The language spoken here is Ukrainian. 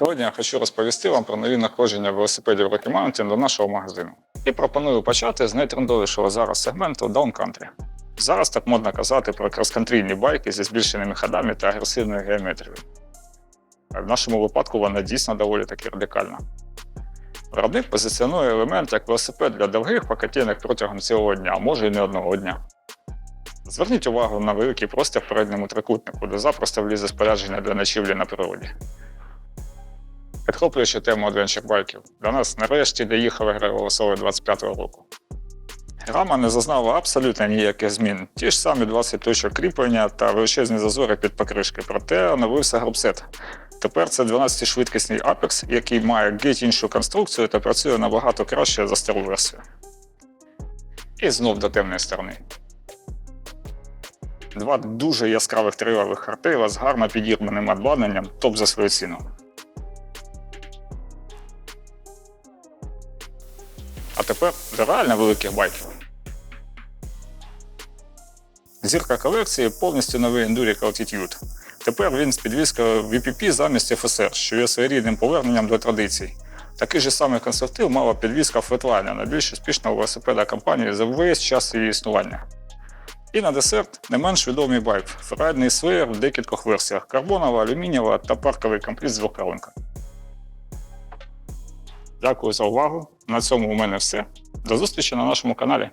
Сьогодні я хочу розповісти вам про нові надходження велосипедів Rocky Mountain до нашого магазину. І пропоную почати з найтрендовішого зараз сегменту Down Country. Зараз так модно казати про кроскантрійні байки зі збільшеними ходами та агресивною геометрією. В нашому випадку вона дійсно доволі таки радикальна. Виробник позиціонує елемент як велосипед для довгих покатінок протягом цілого дня, а може і не одного дня. Зверніть увагу на великий простір в передньому трикутнику, де запросто влізе спорядження для ночівлі на природі. Підхоплюючи тему адвенчер-байків, до нас нарешті доїхала гра голосової 25-го року. Грама не зазнала абсолютно ніяких змін. Ті ж самі 20 точок кріплення та величезні зазори під покришки, проте оновився групсет. Тепер це 12-швидкісний Apex, який має геть іншу конструкцію та працює набагато краще за стару версію. І знов до темної сторони. Два дуже яскравих тривалих хартейла з гарно підірваним обладнанням топ за свою ціну. А тепер до реально великих байків. Зірка колекції повністю новий Enduric Altitude. Тепер він з підвіскою VPP замість FSR, що є своєрідним поверненням до традицій. Такий же самий конструктив мала підвізка Flatline, найбільш успішного велосипеда компанії за весь час її існування. І на десерт не менш відомий байк феррайдний Slayer в декількох версіях карбонова, алюмінієва та парковий комплект з двоколонкою. Дякую за увагу. На цьому у мене все. До зустрічі на нашому каналі.